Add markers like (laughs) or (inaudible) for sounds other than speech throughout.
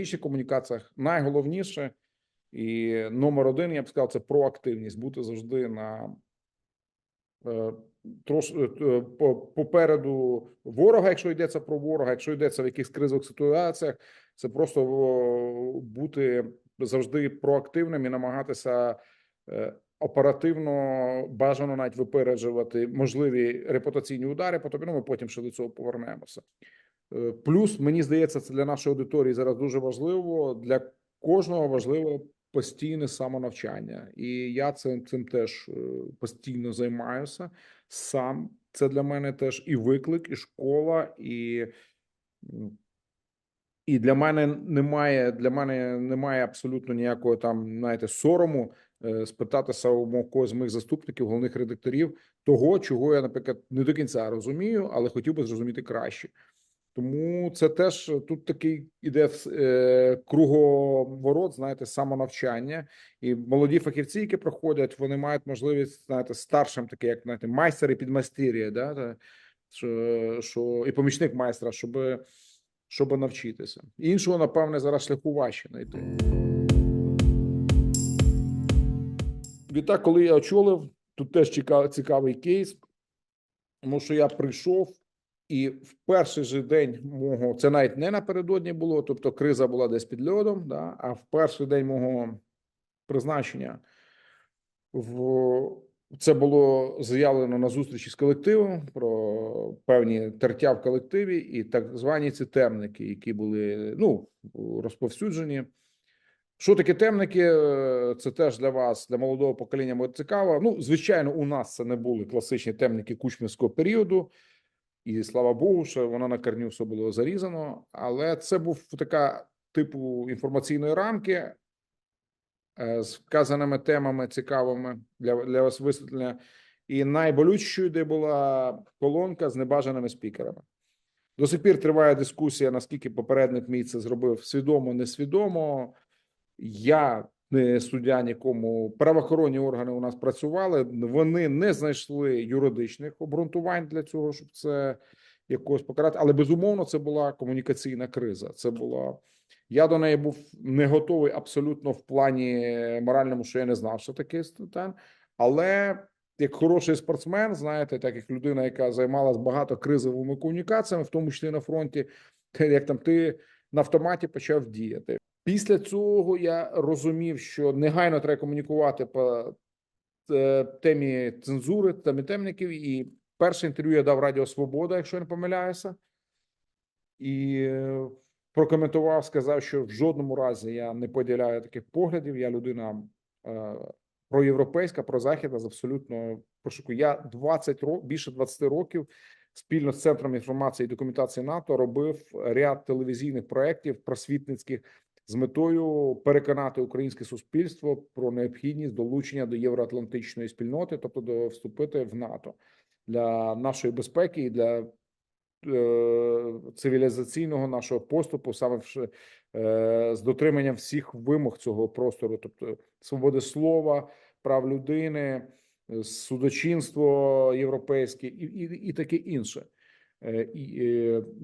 стратегічних комунікаціях найголовніше і номер один, я б сказав, це проактивність, бути завжди на е, трош е, е, попереду ворога, якщо йдеться про ворога, якщо йдеться в якихось кризових ситуаціях, це просто бути завжди проактивним і намагатися оперативно бажано навіть випереджувати можливі репутаційні удари по тобі. Ну, ми потім ще до цього повернемося. Е, Плюс мені здається, це для нашої аудиторії зараз дуже важливо. Для кожного важливо постійне самонавчання, і я цим цим теж е, постійно займаюся сам. Це для мене теж і виклик, і школа, і, і для мене немає для мене немає абсолютно ніякого там, знаєте, сорому е, спитатися у когось з моїх заступників, головних редакторів, того, чого я, наприклад, не до кінця розумію, але хотів би зрозуміти краще. Тому це теж е, тут такий іде е, круговорот, знаєте, самонавчання. І молоді фахівці, які проходять, вони мають можливість знаєте, старшим, таке як знаєте, майстер і підмастер'я, да, що, що і помічник майстра, щоб, щоб навчитися. Іншого, напевне, зараз шляху важче знайти. Відтак, коли я очолив, тут теж цікавий кейс, тому що я прийшов. І в перший же день мого це навіть не напередодні було, тобто криза була десь під льодом. Да, а в перший день мого призначення в це було заявлено на зустрічі з колективом про певні тертя в колективі, і так звані ці темники, які були ну розповсюджені. Що таке темники? Це теж для вас, для молодого покоління, цікаво. Ну, звичайно, у нас це не були класичні темники кучмівського періоду. І слава Богу, що воно на корню все було зарізано. Але це був така типу інформаційної рамки е, з вказаними темами цікавими для, для вас висвітлення. І найболючішою, де була колонка з небажаними спікерами. До сих пір триває дискусія, наскільки попередник мій це зробив свідомо, несвідомо. Я суддя нікому. Правоохоронні органи у нас працювали. Вони не знайшли юридичних обґрунтувань для цього, щоб це якось покарати. Але безумовно, це була комунікаційна криза. Це була я до неї був не готовий абсолютно в плані моральному, що я не знав, що таке статан. Але як хороший спортсмен, знаєте, так як людина, яка займалась багато кризовими комунікаціями, в тому числі на фронті, (laughs) як там ти на автоматі почав діяти. Після цього я розумів, що негайно треба комунікувати по е, темі цензури, темі темників. І перше інтерв'ю я дав Радіо Свобода, якщо я не помиляюся, і е, прокоментував, сказав, що в жодному разі я не поділяю таких поглядів. Я людина е, проєвропейська, прозахідна, з абсолютно пошуку. Я 20 років, більше 20 років спільно з центром інформації і документації НАТО робив ряд телевізійних проєктів просвітницьких з метою переконати українське суспільство про необхідність долучення до євроатлантичної спільноти, тобто до вступити в НАТО для нашої безпеки і для е, цивілізаційного нашого поступу, саме в е, з дотриманням всіх вимог цього простору, тобто свободи слова, прав людини, судочинство європейське і, і, і таке інше. Е, І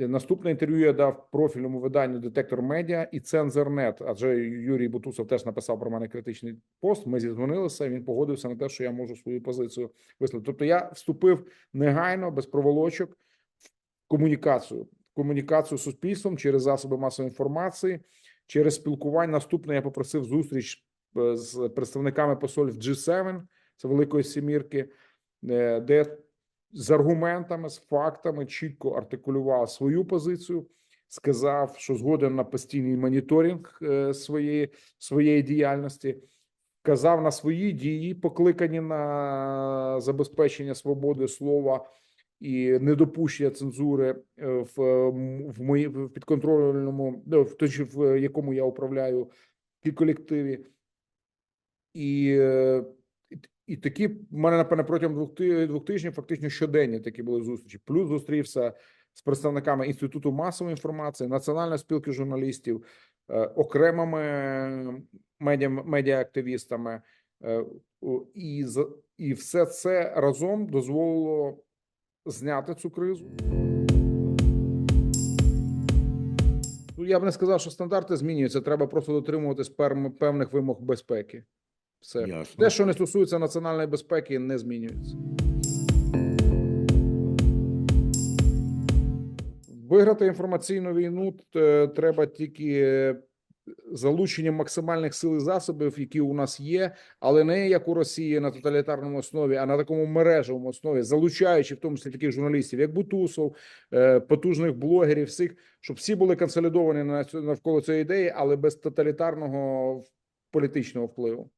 е, наступне інтерв'ю я дав профільному виданню Детектор Медіа і Цензорнет. Адже Юрій Бутусов теж написав про мене критичний пост. Ми зідзвонилися. Він погодився на те, що я можу свою позицію висловити. Тобто я вступив негайно без проволочок в комунікацію, комунікацію з суспільством через засоби масової інформації, через спілкування. Наступне я попросив зустріч е, з представниками посольств G7, це великої сімірки, де з аргументами, з фактами чітко артикулював свою позицію, сказав, що згоден на постійний моніторинг е, своєї, своєї діяльності, вказав на свої дії, покликані на забезпечення свободи слова і недопущення цензури е, в, в мої в підконтрольному, в той, в якому я управляю і колективі. І, е, і- такі в мене напевне протягом двох двох тижнів фактично щоденні такі були зустрічі. Плюс зустрівся з представниками інституту масової інформації, національної спілки журналістів, е, окремими медіа медіаактивістами. Е, і і все це разом дозволило зняти цю кризу. Ну, я б не сказав, що стандарти змінюються. Треба просто дотримуватись певних вимог безпеки. Все Ясно. те, що не стосується національної безпеки, не змінюється. Виграти інформаційну війну е, треба тільки е, залученням максимальних сил і засобів, які у нас є, але не як у Росії на тоталітарному основі, а на такому мережевому основі, залучаючи в тому числі таких журналістів, як Бутусов, е, потужних блогерів, всіх, щоб всі були консолідовані навколо цієї ідеї, але без тоталітарного політичного впливу.